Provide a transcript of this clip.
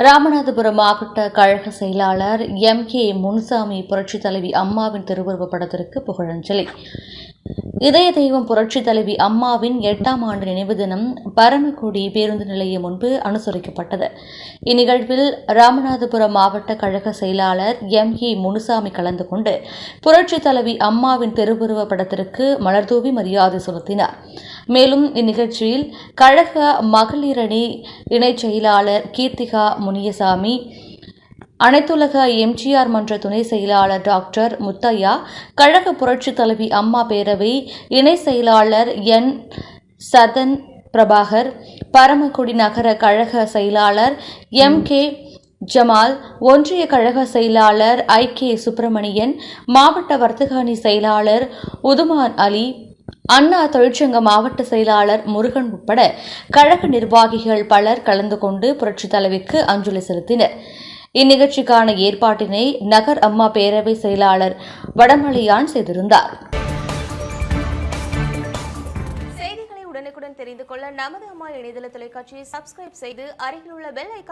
ராமநாதபுரம் மாவட்ட கழக செயலாளர் எம். கே. முனுசாமி புரட்சித் தலைவி அம்மாவின் திருவுருவப் படத்திற்கு புகழஞ்சலி. இதய தெய்வம் புரட்சித் தலைவி அம்மாவின் எட்டாம் ஆண்டு நினைவு தினம் பரமக்குடி பேருந்து நிலையம் முன்பு அனுசரிக்கப்பட்டது. இந்நிகழ்வில் ராமநாதபுரம் மாவட்ட கழக செயலாளர் எம். கே. முனுசாமி கலந்து கொண்டு புரட்சி தலைவி அம்மாவின் திருவுருவ படத்திற்கு மலர்தூவி மரியாதை செலுத்தினார். மேலும் இந்நிகழ்ச்சியில் கழக மகளிரணி இணைச் செயலாளர் கீர்த்திகா முனியசாமி அனைத்துலக எம்ஜிஆர் மன்ற துணை செயலாளர் டாக்டர் முத்தையா கழக புரட்சித் தலைவி அம்மா பேரவை இணை செயலாளர் என். சதன் பிரபாகர் பரமக்குடி நகர கழக செயலாளர் எம். கே. ஜமால் ஒன்றிய கழக செயலாளர் ஐ. கே. சுப்பிரமணியன் மாவட்ட வர்த்தக அணி செயலாளர் உதுமான் அலி அண்ணா தொழிற்சங்க மாவட்ட செயலாளர் முருகன் உட்பட கழக நிர்வாகிகள் பலர் கலந்து கொண்டு புரட்சித் தலைவிக்கு அஞ்சலி செலுத்தினர். இந்நிகழ்ச்சிக்கான ஏற்பாட்டினை நகர் அம்மா பேரவை செயலாளர் வடமலையான் செய்திருந்தார். செய்திகளை உடனுக்குடன் தெரிந்து கொள்ள நமது அம்மா இணையதள தொலைக்காட்சியை சப்ஸ்கிரைப் செய்து அருகில் உள்ள பெல் ஐக்கான்